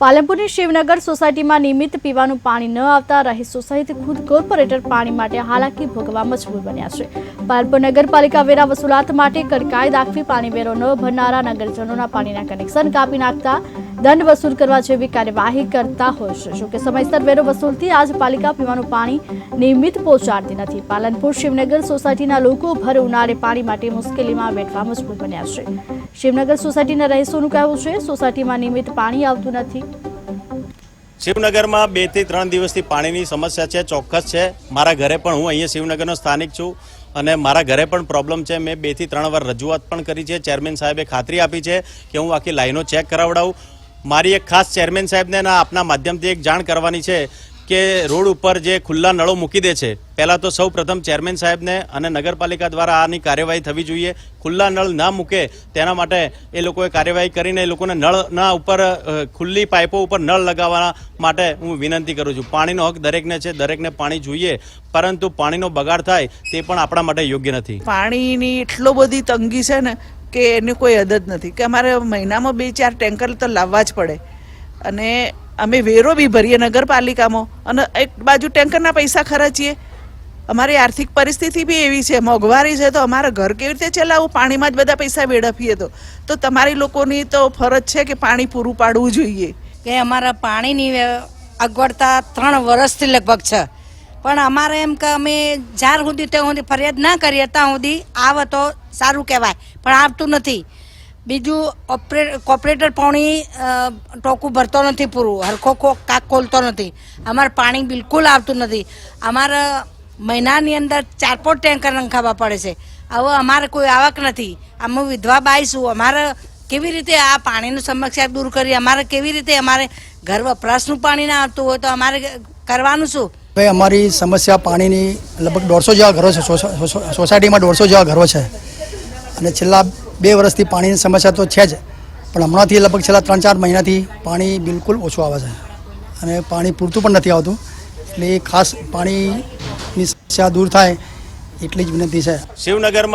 પાલનપુરની શિવનગર સોસાયટીમાં નિયમિત પીવાનું પાણી ન આવતા રહીશો સોસાયટી ખુદ કોર્પોરેટર પાણી માટે હાલાકી ભોગવા મજબૂર બન્યા છે. પાલનપુર નગરપાલિકા વેરા વસૂલાત માટે કડકાઈ દાખવી પાણી વેરો ન ભરનારા નગરજનોના પાણીના કનેક્શન કાપી નાખતા દંડ વસૂલ કરવા જેવી કાર્યવાહી કરતા હોય છે. જોકે સમયસર વેરો વસૂલથી આજ પાલિકા પીવાનું પાણી નિયમિત પહોંચાડતી નથી. પાલનપુર શિવનગર સોસાયટીના લોકો ભર ઉનાળે પાણી માટે મુશ્કેલીમાં વેઠવા મજબૂર બન્યા છે. શિવનગર સોસાયટીના રહીશોનું કહેવું છે, સોસાયટીમાં નિયમિત પાણી આવતું નથી. શિવનગરમાં બેથી ત્રણ દિવસથી પાણીની સમસ્યા છે, ચોક્કસ છે. મારા ઘરે પણ હું અહીંયા શિવનગરનો સ્થાનિક છું અને મારા ઘરે પણ પ્રોબ્લેમ છે. મેં બેથી ત્રણ વાર રજૂઆત પણ કરી છે. ચેરમેન સાહેબે ખાતરી આપી છે કે હું આખી લાઈનો ચેક કરાવડાવું. મારી એક ખાસ ચેરમેન સાહેબને આપના માધ્યમથી એક જાણ કરવાની છે કે રોડ ઉપર જે ખુલ્લા નળો મૂકી દે છે, પહેલાં તો સૌ પ્રથમ ચેરમેન સાહેબને અને નગરપાલિકા દ્વારા આની કાર્યવાહી થવી જોઈએ. ખુલ્લા નળ ના મૂકે તેના માટે એ લોકોએ કાર્યવાહી કરીને એ લોકોને નળના ઉપર ખુલ્લી પાઇપો ઉપર નળ લગાવવા માટે હું વિનંતી કરું છું. પાણીનો હક દરેકને છે, દરેકને પાણી જોઈએ, પરંતુ પાણીનો બગાડ થાય તે પણ આપણા માટે યોગ્ય નથી. પાણીની એટલો બધી તંગી છે ને કે એની કોઈ હદ જ નથી. કે અમારે મહિનામાં બે ચાર ટેન્કર તો લાવવા જ પડે. અને અમે વેરો બી ભરીએ નગરપાલિકામાં. અને એક બાજુ ટેન્કરના પૈસા ખર્ચીએ. અમારી આર્થિક પરિસ્થિતિ બી એવી છે. મોંઘવારી છે તો અમારે ઘર કેવી રીતે ચલાવવું? પાણીમાં જ બધા પૈસા વેડફીએ તો. તો તમારી લોકોની તો ફરજ છે કે પાણી પૂરું પાડવું જોઈએ. કે અમારા પાણીની અગવડતા ત્રણ વર્ષથી લગભગ છે. પણ અમારે એમ કે અમે જ્યાર સુધી ત્યાં સુધી ફરિયાદ ના કરીએ ત્યાં સુધી આવે તો સારું કહેવાય, પણ આવતું નથી. બીજું ઓપરે કોપરેટર પાણી ટોકું ભરતો નથી પૂરું, હરખો કો- કાક ખોલતો નથી. અમારે પાણી બિલકુલ આવતું નથી. અમારે મહિનાની અંદર ચાર, પાંચ ટેન્કર નંખાવા પડે છે. હવે અમારે કોઈ આવક નથી. અમે વિધવા બાઈશું અમારે કેવી રીતે આ પાણીની સમસ્યા દૂર કરી અમારે કેવી રીતે અમારે ઘર વપરાશનું પાણી ના આવતું હોય તો અમારે કરવાનું શું? હવે અમારી સમસ્યા પાણીની લગભગ દોઢસો જેવા ઘરો છે. સોસા- સોસા- સોસાયટીમાં દોઢસો જેવા ઘરો છે. અને છેલ્લા બે વર્ષથી પાણીની સમસ્યા તો છે જ. પણ હમણાંથી લગભગ છેલ્લા ત્રણ ચાર મહિનાથી પાણી બિલકુલ ઓછું આવે છે. અને પાણી પૂરતું પણ નથી આવતું. એટલે ખાસ પાણીની સમસ્યા દૂર થાય એટલી જ વિનંતી છે. શિવનગરમાં